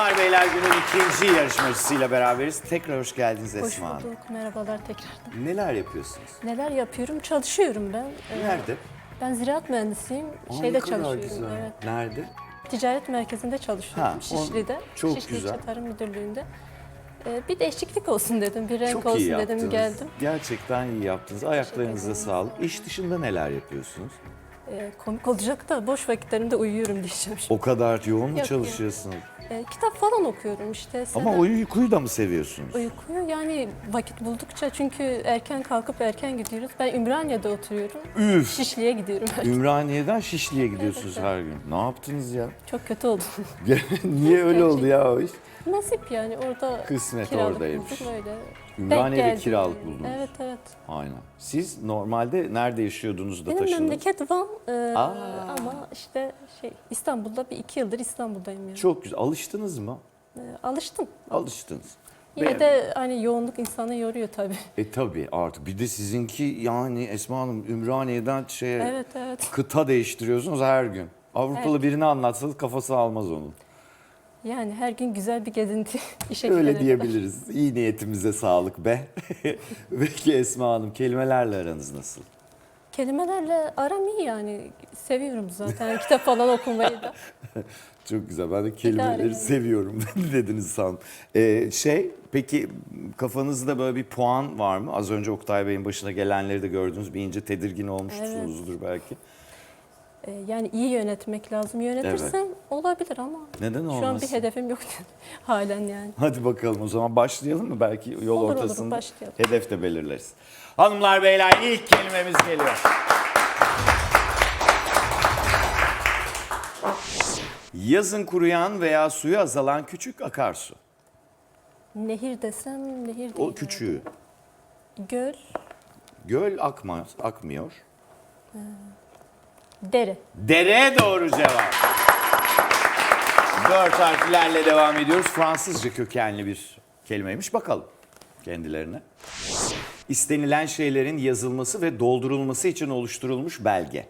Hanımlar beyler günün ikinci yarışmacısıyla beraberiz. Tekrar hoş geldiniz Hoş Esma Hanım. bulduk. Merhabalar tekrardan. Neler yapıyorsunuz? Neler yapıyorum? Çalışıyorum ben. Ee, Nerede? Ben ziraat mühendisiyim. Aa, ne Şeyde kadar çalışıyorum. güzel. Evet. Nerede? Ticaret merkezinde çalışıyorum. Ha, o- Şişli'de. çok Şişli güzel. İlçe Tarım Müdürlüğü'nde. Ee, bir değişiklik olsun dedim. Bir renk Çok olsun iyi yaptınız. dedim geldim. Gerçekten iyi yaptınız. Ayaklarınıza sağlık. İş dışında neler yapıyorsunuz? Ee, komik olacak da boş vakitlerimde uyuyorum diyeceğim şimdi. O kadar yoğun mu yok. çalışıyorsunuz? Ee, kitap falan okuyorum işte. Ama uykuyu da mı seviyorsunuz? Uykuyu yani vakit buldukça çünkü erken kalkıp erken gidiyoruz. Ben Ümraniye'de oturuyorum. Üf! Şişli'ye gidiyorum. Ümraniye'den Şişli'ye gidiyorsunuz her gün. Ne yaptınız ya? Çok kötü oldu. Niye öyle oldu ya o iş? Nasip yani orada Kısmet kiralık oradaymış. buldum öyle. Ümraniye'de geldi. kiralık buldunuz. Evet evet. Aynen. Siz normalde nerede yaşıyordunuz da Benim taşındınız? memleket Van e, Aa. ama işte şey İstanbul'da bir iki yıldır İstanbul'dayım yani. Çok güzel. Alıştınız mı? E, alıştım. Alıştınız. Yine Beğen- de hani yoğunluk insanı yoruyor tabii. E tabii artık bir de sizinki yani Esma Hanım Ümraniye'den şeye Evet evet. kıta değiştiriyorsunuz her gün. Avrupalı birini anlatsanız kafası almaz onun. Yani her gün güzel bir gezinti işe Öyle gidene kadar. diyebiliriz. İyi niyetimize sağlık be. Peki Esma Hanım kelimelerle aranız nasıl? Kelimelerle aram iyi yani. Seviyorum zaten kitap falan okumayı da. Çok güzel. Ben de kelimeleri yani. seviyorum dediniz sandım. Ee, şey peki kafanızda böyle bir puan var mı? Az önce Oktay Bey'in başına gelenleri de gördünüz. Bir ince tedirgin olmuşsunuzdur belki. E, yani iyi yönetmek lazım. Yönetirsem olabilir ama Neden şu an bir olmasın? hedefim yok halen yani. Hadi bakalım o zaman başlayalım mı? Belki yol Olur, olur, ortasında başlayalım. hedef de belirleriz. Hanımlar beyler ilk kelimemiz geliyor. Yazın kuruyan veya suyu azalan küçük akarsu. Nehir desem nehir değil. O küçüğü. Göl, Göl akmaz, akmıyor. dere. Dere doğru cevap. Dört harflerle devam ediyoruz. Fransızca kökenli bir kelimeymiş. Bakalım kendilerine. İstenilen şeylerin yazılması ve doldurulması için oluşturulmuş belge.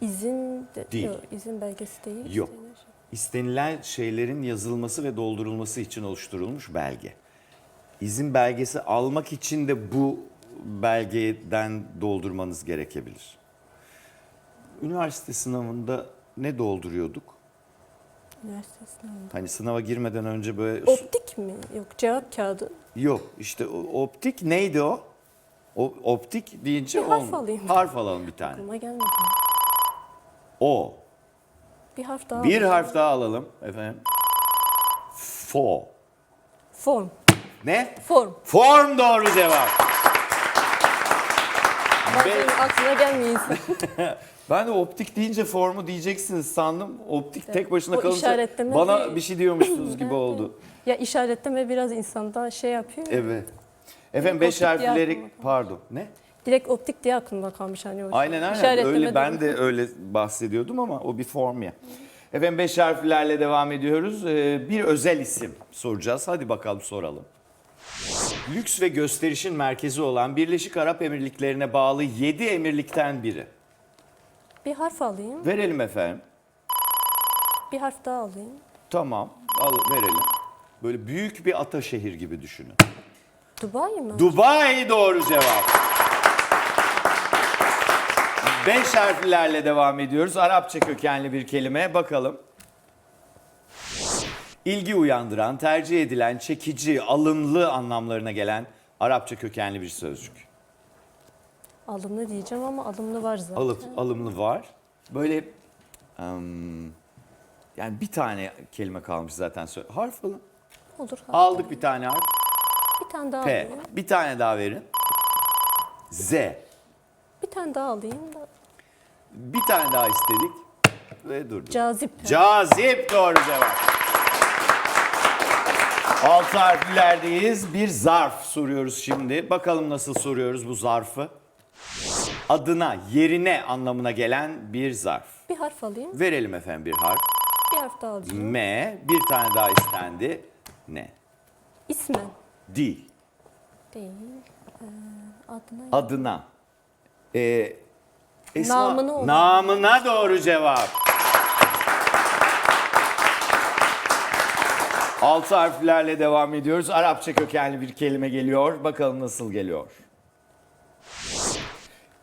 İzin de, Değil. Yok, izin belgesi değil. Yok. İstenilen şey. İstenilen şeylerin yazılması ve doldurulması için oluşturulmuş belge. İzin belgesi almak için de bu belgeden doldurmanız gerekebilir. Üniversite sınavında ne dolduruyorduk? Üniversite sınavında. Hani sınava girmeden önce böyle... Optik mi? Yok cevap kağıdı. Yok işte o- optik neydi o? O optik deyince Bir harf olmuyor. alayım. Harf alalım bir tane. Aklıma gelmedi. O. Bir harf daha. Bir alayım. harf daha alalım efendim. Fo. Form. Ne? Form. Form doğru cevap. Bazen aklına gelmiyor insan. Ben de optik deyince formu diyeceksiniz sandım. Optik tek başına O kalınca bana bir- bir şey diyormuşsunuz gibi oldu. ya işaretleme biraz insanda şey yapıyor. ya. Evet. Efendim beş harfleri pardon ne? Direkt optik diye aklımda kalmış hani o. Aynen aynen öyle ben de öyle bahsediyordum ama o bir form ya. Efendim beş harflerle devam ediyoruz. Ee, bir özel isim soracağız. Hadi bakalım soralım. Lüks ve gösterişin merkezi olan Birleşik Arap Emirlikleri'ne bağlı 7 emirlikten biri. Bir harf alayım. Verelim efendim. Bir harf daha alayım. Tamam al, verelim. Böyle büyük bir ataşehir gibi düşünün. Dubai mi? Dubai doğru cevap. Beş harflerle devam ediyoruz. Arapça kökenli bir kelime. Bakalım. İlgi uyandıran, tercih edilen, çekici, alımlı anlamlarına gelen Arapça kökenli bir sözcük. Alımlı diyeceğim ama alımlı var zaten. Alıp, alımlı var. Böyle em, yani bir tane kelime kalmış zaten. Harf alın. Olur. harf Aldık alayım. bir tane harf. Bir tane daha P. alayım. Bir tane daha verin. Z. Bir tane daha alayım da. Bir tane daha istedik ve durduk. Cazip. Cazip doğru cevap. Altı harflerdeyiz. Bir zarf soruyoruz şimdi. Bakalım nasıl soruyoruz bu zarfı. Adına, yerine anlamına gelen bir zarf. Bir harf alayım. Verelim efendim bir harf. Bir harf daha alacağım. M. Bir tane daha istendi. Ne? İsmen. Değil. Değil. Ee, adına. Adına. Ee, Esma- Namına olan. Namına doğru cevap. Altı harflerle devam ediyoruz. Arapça kökenli bir kelime geliyor. Bakalım nasıl geliyor.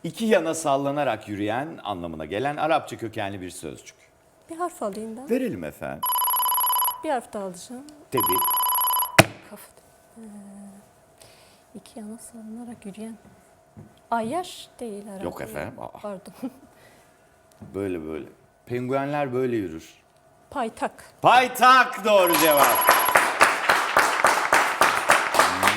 İki yana sallanarak yürüyen anlamına gelen Arapça kökenli bir sözcük. Bir harf alayım ben. Verelim efendim. Bir harf daha alacağım. Tabii. Kaf. Ee, iki yana salınarak yürüyen. Ayyaş değil herhalde. Yok efendim, aa. Pardon. Böyle böyle. Penguenler böyle yürür. Paytak. Paytak doğru cevap.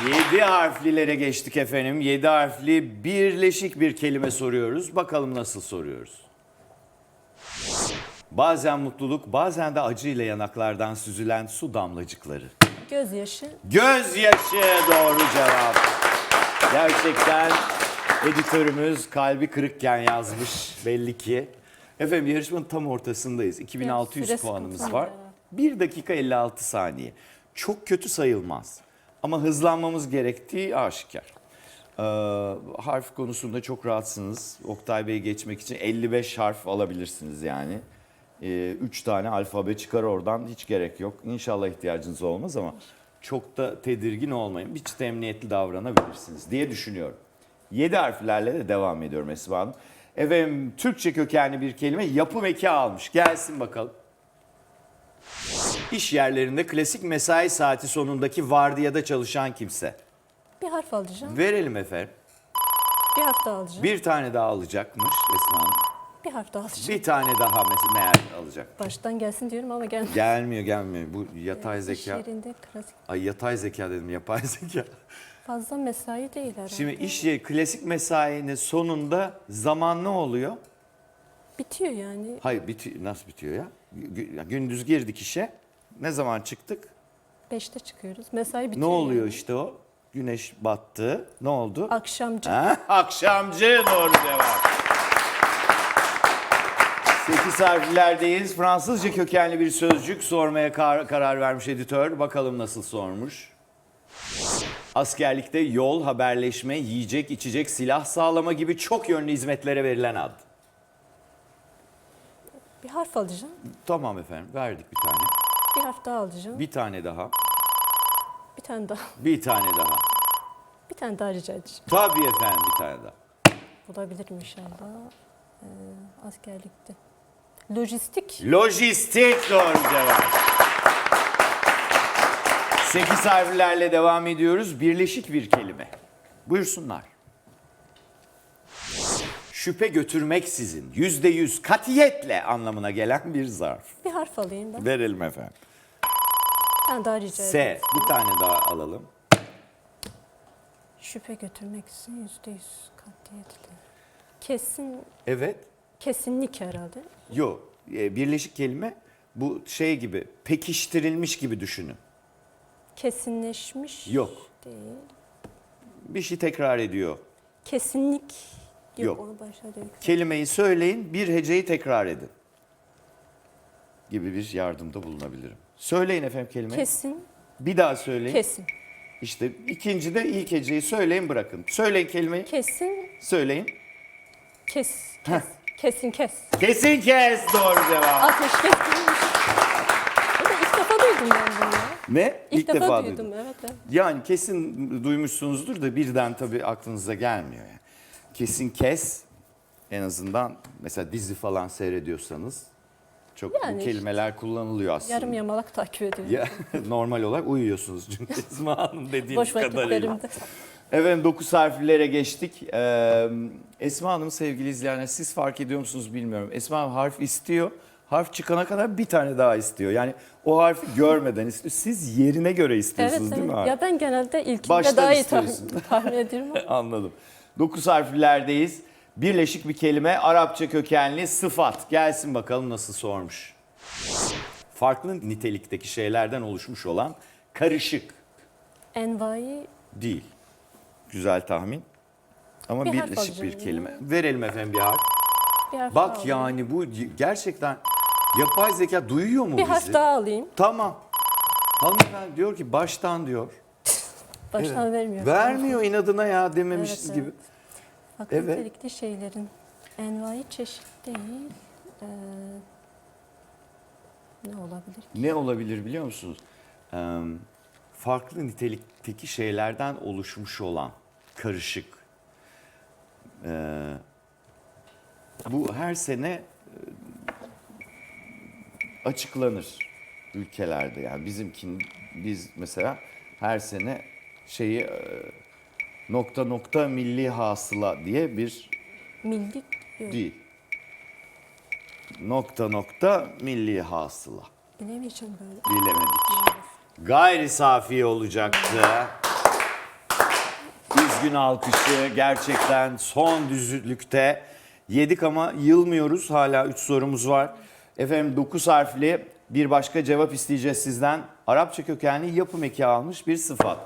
Yedi harflilere geçtik efendim. Yedi harfli birleşik bir kelime soruyoruz. Bakalım nasıl soruyoruz. Bazen mutluluk, bazen de acıyla yanaklardan süzülen su damlacıkları. Gözyaşı. Gözyaşı doğru cevap. Gerçekten editörümüz kalbi kırıkken yazmış belli ki. Efendim yarışmanın tam ortasındayız. 2600 süre puanımız var. 1 dakika 56 saniye. Çok kötü sayılmaz. Ama hızlanmamız gerektiği aşikar. Ee, harf konusunda çok rahatsınız. Oktay Bey'i geçmek için 55 harf alabilirsiniz yani. 3 tane alfabe çıkar oradan hiç gerek yok. İnşallah ihtiyacınız olmaz ama çok da tedirgin olmayın. Bir çıt emniyetli davranabilirsiniz diye düşünüyorum. 7 harflerle de devam ediyorum Esma Hanım. Efendim Türkçe kökenli bir kelime yapım eki almış. Gelsin bakalım. İş yerlerinde klasik mesai saati sonundaki vardiyada çalışan kimse. Bir harf alacağım. Verelim efendim. Bir harf daha alacağım. Bir tane daha alacakmış Esma Hanım. Bir harf daha alacağım. Bir tane daha mes- meğer alacak. Baştan gelsin diyorum ama gelmiyor. Gelmiyor gelmiyor. Bu yatay İş zeka. yerinde klasik. Ay yatay zeka dedim yapay zeka. Fazla mesai değil herhalde. Şimdi iş yeri klasik mesainin sonunda zaman ne oluyor? Bitiyor yani. Hayır biti nasıl bitiyor ya? Gü- Gündüz girdik işe. Ne zaman çıktık? Beşte çıkıyoruz. Mesai Ne bitiyor. oluyor yani. işte o? Güneş battı. Ne oldu? Akşamcı. Ha? Akşamcı doğru cevap. 8 harflerdeyiz. Fransızca kökenli bir sözcük sormaya kar- karar vermiş editör. Bakalım nasıl sormuş. Askerlikte yol, haberleşme, yiyecek, içecek, silah sağlama gibi çok yönlü hizmetlere verilen ad. Bir harf alacağım. Tamam efendim verdik bir tane. Bir harf daha alacağım. Bir, Bir tane daha. tane daha. Bir tane daha. Bir tane daha rica edeceğim. Tabii efendim bir tane daha. Bulabilirim inşallah. Ee, askerlikte. Lojistik. Lojistik doğru cevap. 8 harflerle devam ediyoruz. Birleşik bir kelime. Buyursunlar. Şüphe götürmeksizin, yüzde yüz katiyetle anlamına gelen bir zarf. Bir harf alayım ben. Verelim efendim. Tane daha rica S. edeyim. Bir tane daha alalım. Şüphe götürmek için yüzde yüz katiyetle. Kesin, Evet. kesinlik herhalde. Yok. e, Birleşik kelime bu şey gibi pekiştirilmiş gibi düşünün. Kesinleşmiş Yok. değil. Bir şey tekrar ediyor. Kesinlik. Yok. Onu başa. Kelimeyi söyleyin, bir heceyi tekrar edin. Gibi bir yardımda bulunabilirim. Söyleyin efendim kelimeyi. Kesin, Bir daha söyleyin. kesin. İşte ikinci de ilk heceyi söyleyin bırakın. Söyleyin kelimeyi. Kesin, Söyleyin. kes, kes. Kesin kes. Kesin kes doğru cevap. Ateş kes değilmiş. Bu da ilk defa duydum ben bunu ya. Ne? İlk, defa, duydum. duydum, evet. evet. Yani kesin duymuşsunuzdur da birden tabii aklınıza gelmiyor. Yani. Kesin kes en azından mesela dizi falan seyrediyorsanız çok Yani bu işte. kelimeler kullanılıyor aslında. Yarım yamalak takip ediyorum. Ya, normal olarak uyuyorsunuz çünkü Esma Hanım dediğiniz Boş kadarıyla. vakitlerimde. Efendim 9 harflere geçtik. Ee, Esma Hanım sevgili izleyenler siz fark ediyor musunuz bilmiyorum. Esma Hanım harf istiyor. Harf çıkana kadar bir tane daha istiyor. Yani o harfi görmeden istiyor. Siz yerine göre istiyorsunuz değil mi harf? Ya ben genelde ilkinde Baştan daha iyi tahmin, istiyorsun. tahmin ediyorum ama Anladım. 9 harflerdeyiz. Birleşik bir kelime Arapça kökenli sıfat. Gelsin bakalım nasıl sormuş. Farklı nitelikteki şeylerden oluşmuş olan karışık envai değil. Güzel tahmin. Ama Bir harf birleşik alacağım bir ya. kelime. Verelim efendim bir harf. bir harf daha Bak alayım. yani bu gerçekten yapay zeka duyuyor mu Bir bizi? harf daha alayım. Tamam. Hanımefendi diyor ki baştan diyor. Baştan Evet. vermiyor. Vermiyor inadına ya dememişiz Evet, gibi. evet. Farklı Evet. nitelikli şeylerin envai çeşit değil. Ee, ne olabilir? Ne olabilir biliyor musunuz? e, farklı nitelikteki şeylerden oluşmuş olan karışık. e, bu her sene e, açıklanır ülkelerde. Yani bizimkin biz mesela her sene şeyi e, nokta nokta milli hasıla diye bir Milli yok, değil. Nokta nokta milli hasıla. bilemeyeceğim böyle. Bilemedik. Gayri safi olacaktı. Üzgün alkışı gerçekten son düzlükte. Yedik ama yılmıyoruz. Hala 3 sorumuz var. Efendim 9 harfli bir başka cevap isteyeceğiz sizden. Arapça kökenli yapım eki almış bir sıfat.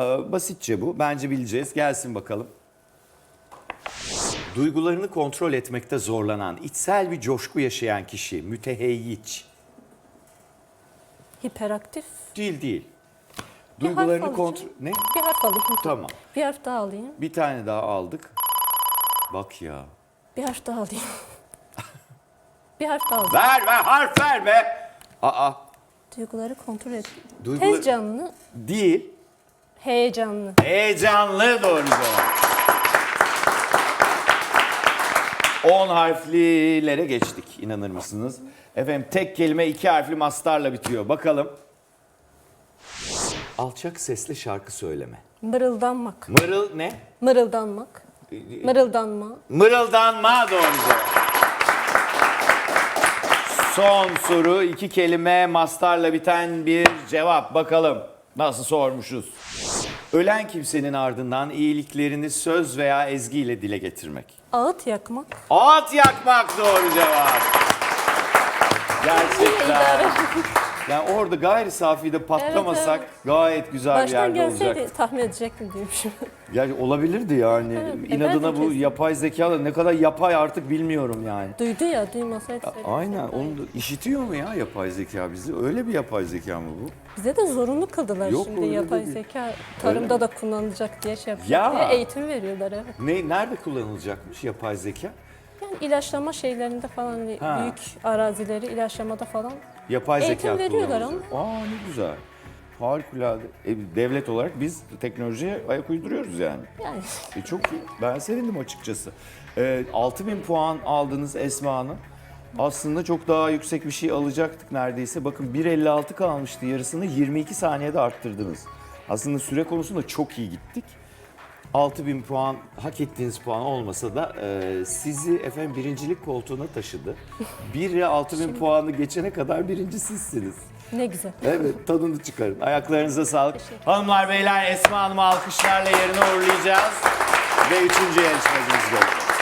Ee, basitçe bu. Bence bileceğiz. Gelsin bakalım. Duygularını kontrol etmekte zorlanan, içsel bir coşku yaşayan kişi, müteheyyiç. Hiperaktif. Değil değil. Bir harf Duygularını alacağım. kontrol... Ne? Bir harf alayım. Tamam. Bir harf daha alayım. Bir tane daha aldık. Bak ya. Bir harf daha alayım. bir harf daha alayım. Ver ver harf ver be. Aa Duyguları kontrol et. Duygular- Heyecanlı, değil. Heyecanlı. Heyecanlı doğru cevap. 10 harflilere geçtik inanır mısınız? Efendim tek kelime iki harfli mastarla bitiyor. Bakalım. Alçak sesle şarkı söyleme. Mırıldanmak. Mırıl ne? Mırıldanmak. Mırıldanma. Mırıldanma doğru cevap. Son soru iki kelime mastarla biten bir cevap. Bakalım nasıl sormuşuz. Ölen kimsenin ardından iyiliklerini söz veya ezgiyle dile getirmek. Ağıt yakmak. Ağıt yakmak doğru cevap. Gerçekten. Yani orada gayri safide patlamasak Evet, gayet güzel bir Baştan yerde gelseydi olacak. tahmin edecektim diyormuşum. Yani olabilirdi yani. Evet, İnadına bu kesin. yapay zeka da ne kadar yapay artık bilmiyorum yani. Duydu ya, duymasaydı. Aynen. Onu da işitiyor mu ya yapay zeka bizi? Öyle bir yapay zeka mı bu? Bize de zorunlu kıldılar Yok, şimdi öyle yapay değil. zeka tarımda da kullanılacak diye şey yapıyor. Ya. Eğitim veriyorlar evet. Ne nerede kullanılacakmış yapay zeka? İlaçlama şeylerinde falan hani Ha. büyük arazileri ilaçlamada falan Yapay Eğitim zeka veriyorlar kullanılacak. Aa ne güzel. Harikulade. E, devlet olarak biz teknolojiye ayak uyduruyoruz yani. yani E, çok iyi. Ben sevindim açıkçası. E, 6000 puan aldınız Esma Hanım. Aslında çok daha yüksek bir şey alacaktık neredeyse. Bakın 1.56 kalmıştı yarısını 22 saniyede arttırdınız. Aslında süre konusunda çok iyi gittik. 6000 puan hak ettiğiniz puan olmasa da e, sizi efendim birincilik koltuğuna taşıdı. 1 ile 6000 puanı geçene kadar birinci sizsiniz. ne güzel. Evet tadını çıkarın. Ayaklarınıza sağlık. Hanımlar beyler Esma Hanım'ı alkışlarla yerine uğurlayacağız. Ve üçüncü yarışmacımız geliyor.